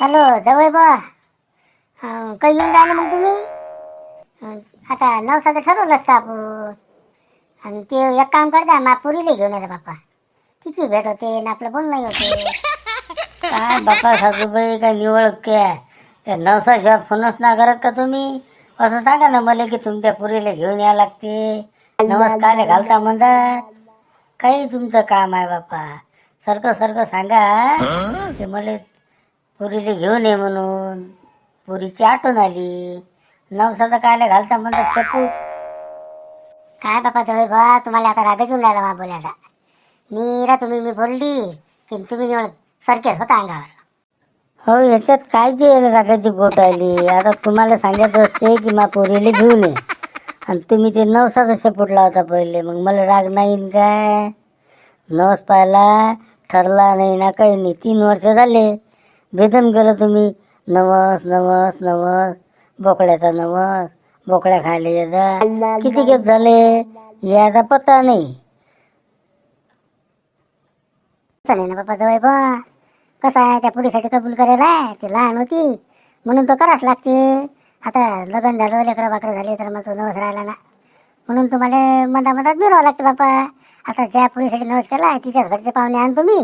Hello जवळ बा अं, काही येऊन राहिले मग तुम्ही? आता नवसाचं ठरवलं असतं आपण. आणि ते एक काम करता मा पुरीला घेऊन येतं बाप्पा. तिची भेट होते आणि आपलं बोलणंही होते. काय बापा सासूबाई काय निवळ काय त्या नवसाशिवाय फोनच ना करत का तुम्ही? असं सांगा ना मला की तुमच्या पुरीला घेऊन या लागते. नमस्कार घालता म्हणतात. काही तुमचं काम आहे बापा सारखं सारखं सांगा. की मला पुरीला घेऊन ये म्हणून. पुरीची आठवण आली. नवसाचं काय घालता म्हणतात चप्पू काय बापा जवळ बा तुम्हाला आता रागच येऊन राहिला मा बोलायचा नीरा तुम्ही मी बोलली की तुम्ही निवड सरकेच होता अंगावर. हो याच्यात काय जे रागाची गोट आली? आता तुम्हाला सांगायचं असते की मा पोरीला घेऊन ये. आणि तुम्ही ते नवसाचा शेपूटला होता पहिले. मग मला राग नाही काय? नवस पाहिला ठरला नाही ना काही नाही. तीन वर्ष झाले. बेदम गेलं तुम्ही. नवस नवस नवस. बोकड्याचा नवस. बोकड्या खायला याचा किती गेप झाले? याचा पत्ता नाही. चालेल ना बाबा जवळ बा कसं आहे? त्या पुरीसाठी कबूल करायला ती लहान होती. म्हणून तो कराच लागते. आता लग्न झालं लेकरं बाकरं झाले तर मग तो नवस राहिला ना. म्हणून तुम्हाला मधा मधात मिळवावं लागते बापा आता ज्या पुरीसाठी नवस केला तिच्याच घरचे पाहुणे आण तुम्ही.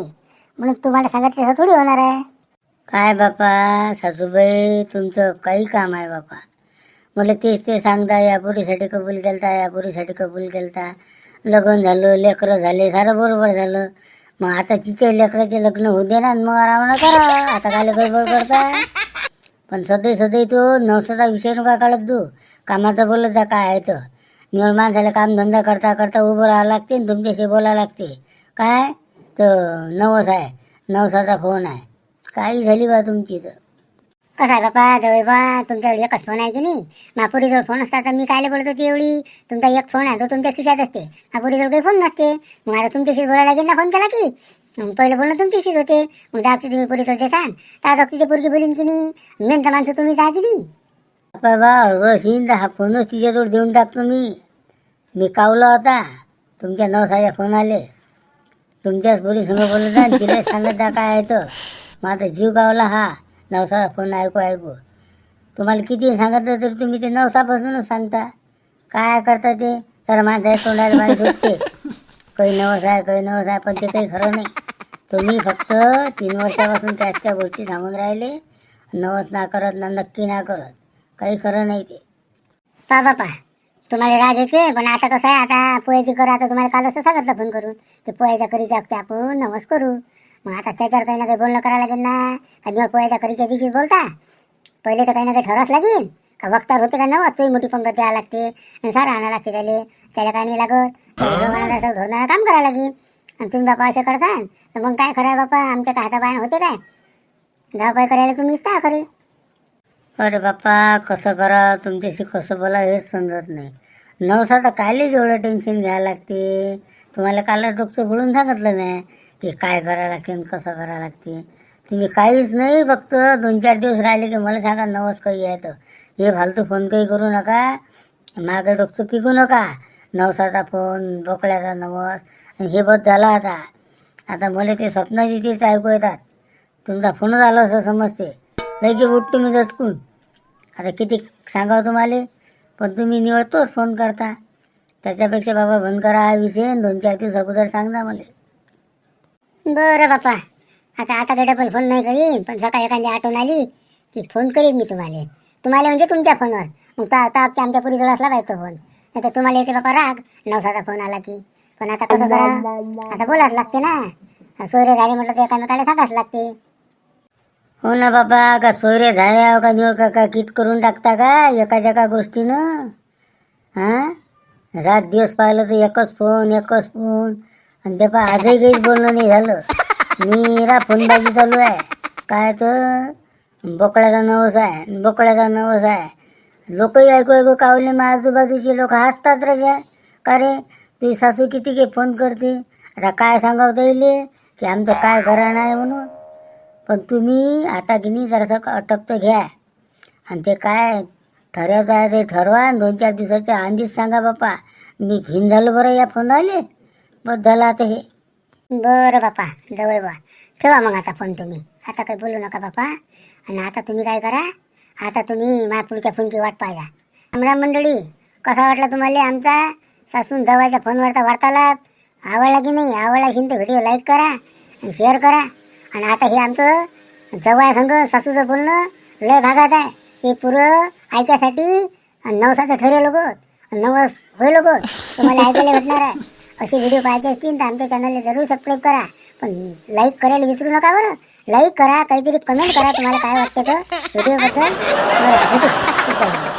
म्हणून तुम्हाला सांगायचं थोडी होणार आहे. काय बापा सासूबाई तुमचं काही काम आहे बापा. मला तेच ते सांगता या पुरीसाठी कबूल केलता या पुरीसाठी कबूल केलता. लग्न झालं लेकरं झाले सारं बरोबर झालं. मग आता तिच्या लेकराचे लग्न होऊ दे ना मग आराम करा. आता काय गडबड करता? पण सध्या सध्या तो नवसाचा विषय नका काढत तू कामाचा बोलत जा काय आहे तर. निवड माणसाला कामधंदा करता करता उभं राहावं लागते आणि तुमच्याशी बोलावं लागते. काय? तर नवस आहे. नवसाचा फोन आहे. काही झाली बा तुमची तर. कसं आहे बापा जवळ बा तुमच्याकडे एकच फोन आहे की नाही? महापुरीजवळ फोन असता तर मी कायले बोलत होती एवढी? तुमचा एक फोन आहे तो तुमच्या खिशात असते. महापुरीजवळ काही फोन नसते. मग आता तुमच्याशी बोलायला लागेल ना फोन केला की? मग पहिलं बोलणं तुमच्याशीच होते. मग दाखते तुम्ही पुरीजवळचे सांग. त्या तिथे पोरगी बोलीन की नाही? मेन तर माणसं तुम्हीच आहे की नाही? बापा बा बस येईन हा फोनच तिच्याजवळ देऊन टाकतो मी. मी कावला होता. तुमच्या नवसाच्या फोन आले. तुमच्याच पोरी संग बोलत आणि तिला सांगत जा काय आहे तर. माझा जीव गावला हा. नवसाचा फोन ऐकू ऐकू. तुम्हाला किती सांगितलं तरी तुम्ही ते नवसापासूनच सांगता. काय करता ते? तर माझ्या तोंडाला बाहेर सुटते. काही नवस आहे काही नवस आहे पण ते काही खरं नाही. तुम्ही फक्त तीन वर्षापासून त्याच त्या गोष्टी सांगून राहिले. नवस ना करत ना नक्की ना करत. काही खरं नाही ते. पा बापा तुम्हाला राग येते पण आता कसं आहे? आता पोह्याची कर आता तुम्हाला काल असं सांगितलं फोन करून. की पोह्याच्या करीच्या जागते आपण नवस करू. मग आता त्याच्यावर काही ना काही बोलणं करायला लागेल ना. कधी दिवस खरीच्या करीच्या दिवशीच बोलता. पहिले तर काही ना काही ठरवाच लागेल. का वक्तार होते का नवस तोही मोठी पंगत द्यावं लागते. आणि सारं आणावं लागते त्याला. त्याला काय नाही लागत. असं धोरणाला काम करायला लागेल. आणि तुम्ही बापा असे करता तर मग काय खरं आहे बापा? आमच्या काय हातापायानं होते काय? धावपाय करायला तुम्हीच ता खरे? अरे बाप्पा कसं करा? तुमच्याशी कसं बोला हेच समजत नाही. नवसाचं कायलेच एवढं टेन्शन घ्यायला लागते. तुम्हाला कालच डोकं बोलून सांगितलं मी. की काय करावं लागते कसं करावं लागते. तुम्ही काहीच नाही फक्त दोन चार दिवस राहिले की मला सांगा नवस काही आहे तर. हे फालतू फोन काही करू नका. मागं डोकचं पिकू नका. नवसाचा फोन बोकळ्याचा नवस हे बस झाला आता. आता मला ते स्वप्नाची तेच ऐकू येतात. तुमचा फोनच आला असं समजते. लई की उठतो मी दचकून. आता किती सांगावं तुम्हाला? पण तुम्ही निवडतोच फोन करता. त्याच्यापेक्षा बाबा बंद करा हा विषय आणि दोन चार दिवस अगोदर सांगा मला. बरं बापा आता आता काही डबल फोन नाही करीन पण सकाळी एखादी आठवण आली की फोन करीन मी तुम्हाला. तुम्हाला म्हणजे तुमच्या फोनवर मग ता ता की आमच्या पुरीजवळ असला पाहिजे तो फोन नाही तर तुम्हाला येते बापा राग नवसाचा फोन आला की. पण आता कसं करा? आता बोलाच लागते ना. सोयरे झाले म्हटलं तर एकामेकाला सांगाच लागते. हो ना बाबा का सोयरे झाल्या का निवड का काय किट करून टाकता का एका एका गोष्टीनं? हां? रात दिवस पाहिलं तर एकच फोन एकच फोन आणि ते पा आजही काहीच बोलणं नाही झालं. नीरा फोनबाजी चालू आहे. काय तर बोकड्याचा नवस आहे. बोकड्याचा नवस आहे. लोकही ऐकू ऐकू कावले मग आजूबाजूचे लोक हसतात रे त्या का रे? तुझी सासू किती काही फोन करते? आता काय सांगावं येईल की आमचं काय घराणं नाही म्हणून. पण तुम्ही आता की नाही जरासं अटप तर घ्या. आणि ते काय ठरवायचं आहे ते ठरवा. आणि दोन चार दिवसाच्या आधीच सांगा बापा. मी फिन झालो बरं या फोन आले? बस झालं आता हे. बरं बापा जवळ बा. ठेवा मग आता फोन तुम्ही. आता काही बोलू नका बापा. आणि आता तुम्ही काय करा? आता तुम्ही माझ्या पुढच्या फोनची वाट पाहिजा रामराम मंडळी कसा वाटला तुम्हाला आमचा? सासून जवळच्या फोनवरचा वार्तालाप? आवडला की नाही? आवडला असेल तर व्हिडिओ लाईक करा आणि शेअर करा. आणि आता हे आमचं जवळ संघ सासूचं बोलणं लय भागात आहे. हे पुरं ऐकायसाठी नवसाचं ठरेल लोक. नवस होईल लोक. तुम्हाला ऐकायला भेटणार आहे. असे व्हिडिओ पाहायचे असतील तर आमच्या चॅनलला जरूर सबस्क्राईब करा. पण लाईक करायला विसरू नका बरं. लाईक करा काहीतरी कमेंट करा तुम्हाला काय वाटतं तर व्हिडिओबद्दल बरं भेटू.